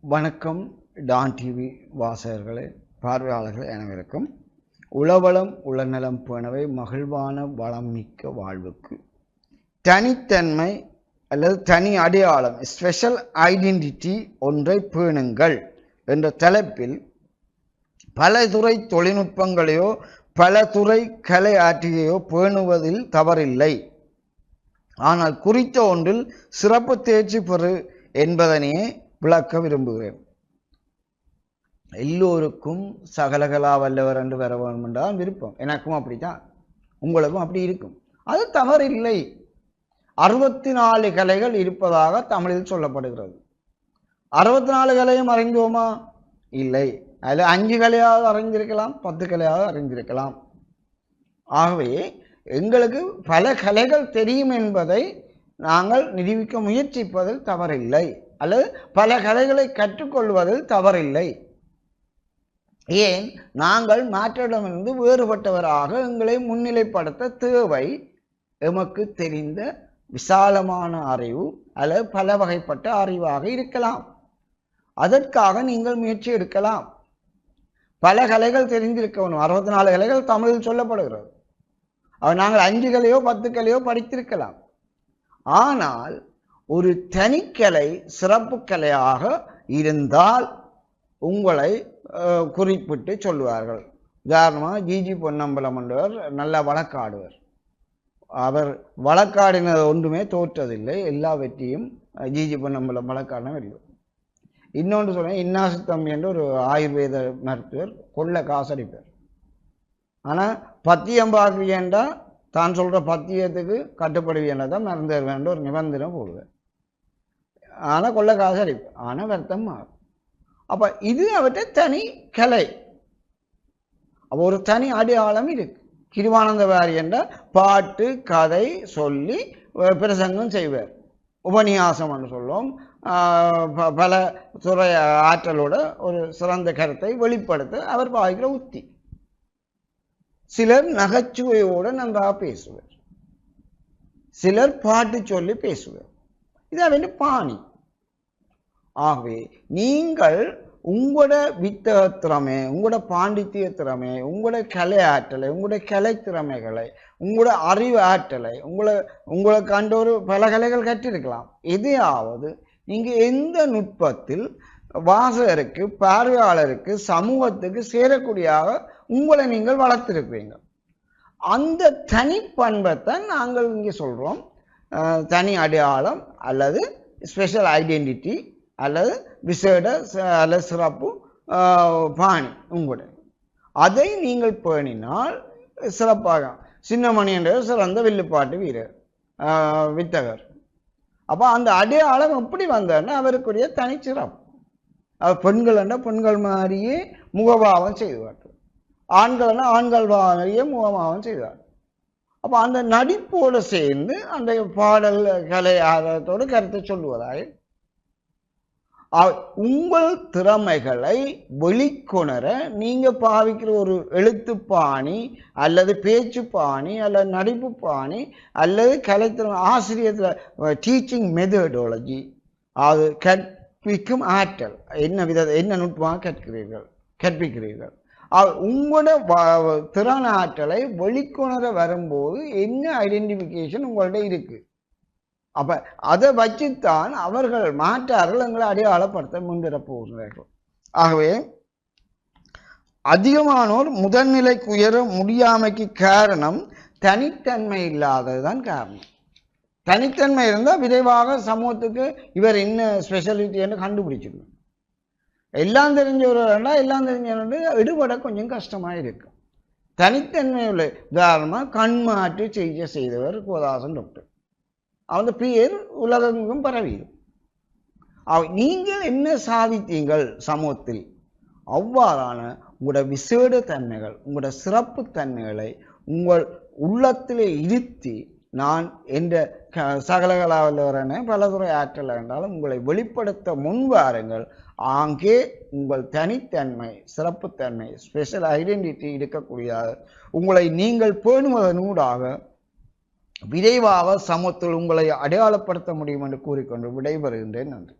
வணக்கம் Don TV வாசகர்களே பார்வையாளர்கள் அனைவருக்கும். உளவளம் உளநலம் போனவை மகிழ்வான வளம் மிக்க வாழ்வுக்கு. தனித்தன்மை அல்லது தனி அடையாளம் ஸ்பெஷல் ஐடென்டிட்டி ஒன்றை பேணுங்கள் என்ற தலைப்பில் பல துறை தொழில்நுட்பங்களையோ பல துறை கலை ஆற்றியையோ பேணுவதில் தவறில்லை. ஆனால் குறித்த ஒன்றில் சிறப்பு தேர்ச்சி பெறு என்பதனையே விளக்க விரும்புகிறேன். எல்லோருக்கும் சகலகலா வல்லவர் என்று வர வேண்டும் என்றால் விருப்பம். எனக்கும் அப்படித்தான். உங்களுக்கும் அப்படி இருக்கும். அது தவறில்லை. அறுபத்தி நாலு கலைகள் இருப்பதாக தமிழில் சொல்லப்படுகிறது. அறுபத்தி நாலு கலையும் அறிந்தோமா? இல்லை. அதில் அஞ்சு கலையாவது அறிந்திருக்கலாம் பத்து கலையாவது அறிந்திருக்கலாம். ஆகவே எங்களுக்கு பல கலைகள் தெரியும் என்பதை நாங்கள் நிரூபிக்க முயற்சிப்பதில் தவறில்லை. அல்லது பல கலைகளை கற்றுக்கொள்வதில் தவறில்லை. ஏன்? நாங்கள் மாற்றிடமிருந்து வேறுபட்டவராக எங்களை முன்னிலைப்படுத்த தேவை. எமக்கு தெரிந்த விசாலமான அறிவு அல்லது பல வகைப்பட்ட அறிவாக இருக்கலாம். அதற்காக நீங்கள் முயற்சி எடுக்கலாம். பல கலைகள் தெரிந்திருக்க வேணும். அறுபத்தி நாலு கலைகள் தமிழில் சொல்லப்படுகிறது. அவர் நாங்கள் அஞ்சு கலையோ பத்து கலையோ படித்திருக்கலாம். ஆனால் ஒரு தனிக்கலை சிறப்பு கலையாக இருந்தால் உங்களை குறிப்பிட்டு சொல்லுவார்கள். உதாரணமாக ஜிஜி பொன்னம்பலம் என்றவர் நல்ல வழக்காடுவர். அவர் வழக்காடினது ஒன்றுமே தோற்றதில்லை. எல்லா வெற்றியும் ஜிஜி பொன்னம்பலம் வழக்காடின வெற்றி இன்னொன்று சொல்கிறேன் இன்னாசு தம்பி என்று ஒரு ஆயுர்வேத மருத்துவர் கொள்ள காசடிப்பார் ஆனால் பத்தியம் பார்க்கிறேன்டா தான் சொல்கிற பத்தியத்துக்கு கட்டுப்படுவேன் தான் மறந்து வேண்ட ஒரு நிபந்தனை போடுவேன். ஆனால் கொள்ள காசு அடிப்பேன் ஆனால் வருத்தம் மாறும். அப்போ இது அவற்றை தனி கலை. அப்போ ஒரு தனி அடையாளம் இருக்கு. கிருவானந்த வாரி என்ற பாட்டு கதை சொல்லி பிரசங்கம் செய்வார். உபநியாசம் என்று சொல்லுவோம். பல துறை ஆற்றலோட ஒரு சிறந்த கருத்தை வெளிப்படுத்த அவர் பாய்கிற உத்தி. சிலர் நகைச்சுவையோடு நன்றாக பேசுவர். சிலர் பாட்டு சொல்லி பேசுவர். இது வேண்டிய பாணி. ஆகவே நீங்கள் உங்களோட வித்தக திறமை உங்களோட பாண்டித்திய திறமை உங்களோட கலை ஆற்றலை உங்களோட கலை திறமைகளை உங்களோட அறிவு ஆற்றலை உங்களை உங்களை கண்ட ஒரு பல கலைகள் கற்றிருக்கலாம். எதையாவது நீங்க எந்த நுட்பத்தில் வாசகருக்கு பார்வையாளருக்கு சமூகத்துக்கு சேரக்கூடியாக உங்களை நீங்கள் வளர்த்திருப்பீங்க? அந்த தனிப்பண்பைத்தான் நாங்கள் இங்கே சொல்கிறோம் தனி அடையாளம் அல்லது ஸ்பெஷல் ஐடென்டிட்டி அல்லது விசேட ச- அல்லது சிறப்பு பாணி உங்களுடைய. அதை நீங்கள் பேணினால் சிறப்பாக சின்னமணி என்ற சிறந்த வில்லுப்பாட்டு வீரர் வித்தகர். அப்போ அந்த அடையாளம் எப்படி வந்தார்னா அவருக்குரிய தனிச்சிறம். அவர் பெண்கள்னா பெண்கள் மாதிரியே முகபாவம் செய்வார்கள் ஆண்கள்னா ஆண்கள் மாதிரியே முகபாவம் செய்வார். அப்போ அந்த நடிப்போடு சேர்ந்து அந்த பாடல் கலை ஆதாரத்தோடு கருத்தை சொல்லுவதாக உங்கள் திறமைகளை வெளிக்கொணர நீங்கள் பாவிக்கிற ஒரு எழுத்து பாணி அல்லது பேச்சு பாணி அல்லது நடிப்பு பாணி அல்லது கலைத்திறமை ஆசிரியத்தில் டீச்சிங் மெத்தடாலஜி அது கற்பிக்கும் ஆற்றல். என்ன வித என்ன நுட்பமாக கற்கிறீர்கள்? கற்பிக்கிறீர்கள். உங்களோட திறன் ஆற்றலை வெளிக்கொணர வரும்போது என்ன ஐடென்டிஃபிகேஷன் உங்கள்கிட்ட இருக்குது அப்ப அதை வச்சுத்தான் அவர்கள் மாற்றார்கள் எங்களை அடையாளப்படுத்த முன்வர போகிறார்கள். ஆகவே அதிகமானோர் முதல்நிலைக்கு உயர முடியாமைக்கு காரணம் தனித்தன்மை இல்லாததுதான் காரணம். தனித்தன்மை இருந்தால் விரைவாக சமூகத்துக்கு இவர் என்ன ஸ்பெஷலிட்டின்னு கண்டுபிடிச்சிடணும் எல்லாம் தெரிஞ்சவர்களா எல்லாம் தெரிஞ்சவர்கள் விடுபட கொஞ்சம் கஷ்டமாக இருக்கும். தனித்தன்மை உள்ள உதாரணமாக கண் மாற்று சிகிச்சை செய்தவர் கோதாசன் டாக்டர் அந்த பேர் உலகெங்கும் பரவிடும் நீங்கள் என்ன சாதித்தீங்கள் சமூகத்தில்? அவ்வாறான உங்களோட விசேட தன்மைகள் உங்களோட சிறப்பு தன்மைகளை உங்கள் உள்ளத்திலே இருத்தி நான் என்ற க- சகலகலா பலதுறை ஆற்றல் என்றாலும் உங்களை வெளிப்படுத்த முன்வாருங்கள் ஆங்கே உங்கள் தனித்தன்மை சிறப்புத்தன்மை ஸ்பெஷல் ஐடென்டிட்டி இருக்கக்கூடிய உங்களை நீங்கள் பேணுவதனூடாக விரைவாக சமத்தில் உங்களை அடையாளப்படுத்த முடியும் என்று கூறிக்கொண்டு விடைபெறுகின்றேன். நன்றி.